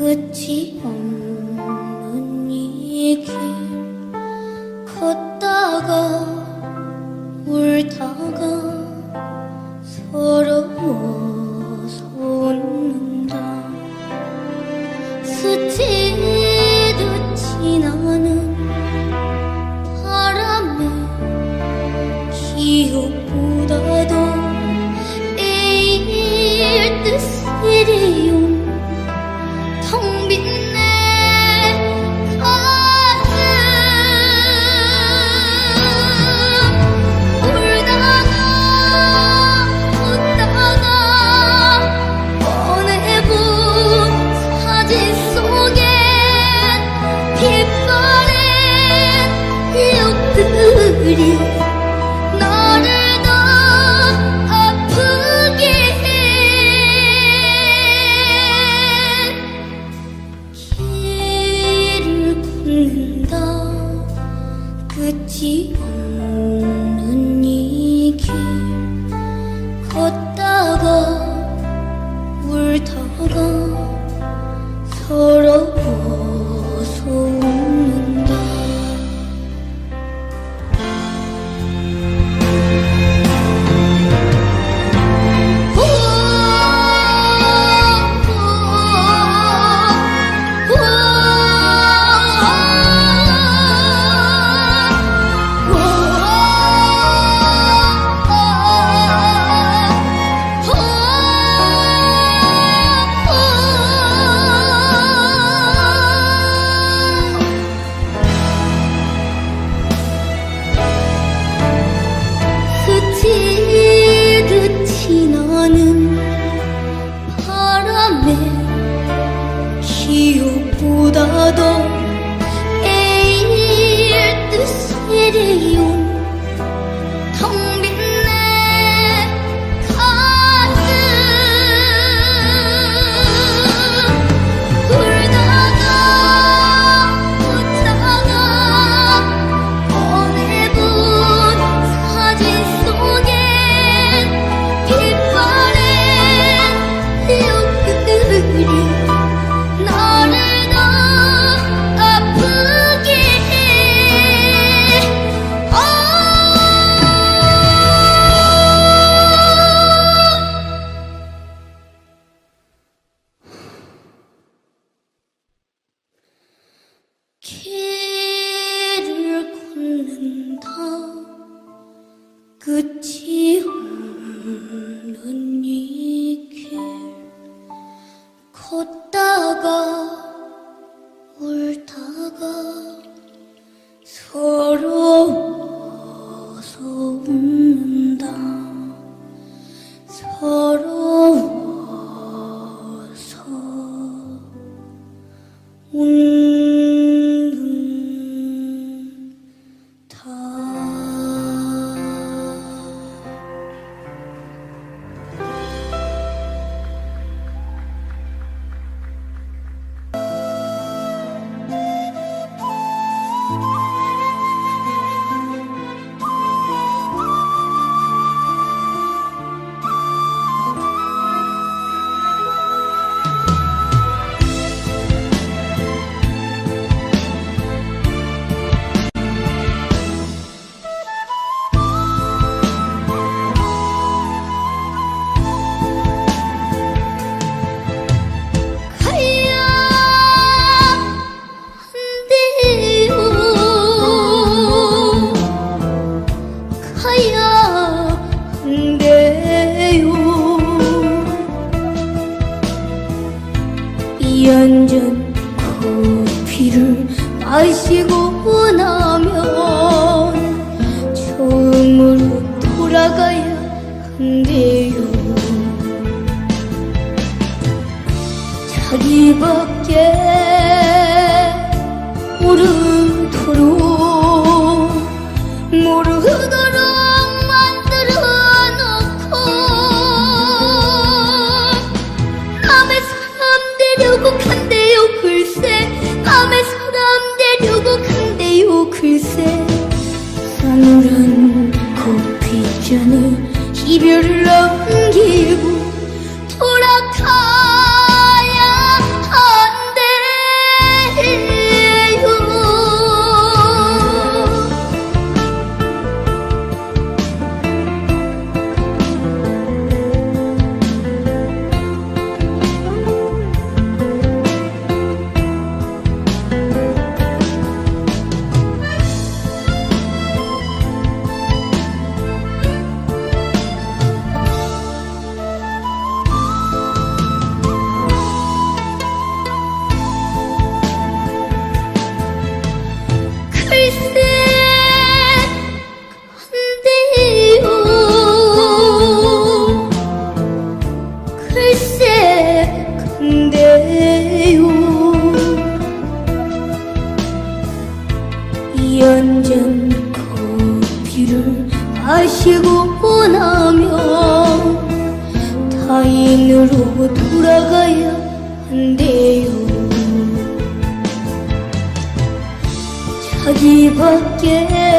끝이 없는 이 길 걷다가 울다가 서러워서 웃는다. 스치 울더건 울더건 서울 끝이 없는 이 길 걷다가 울다가 서로 한잔 커피를 마시고 나면 처음으로 돌아가야 한대요. 자기밖에 모르도록 모르도록 글쎄 산울은 꽃피잖니 이별을 넘기고 집으로 돌아가야 한대요. 자기밖에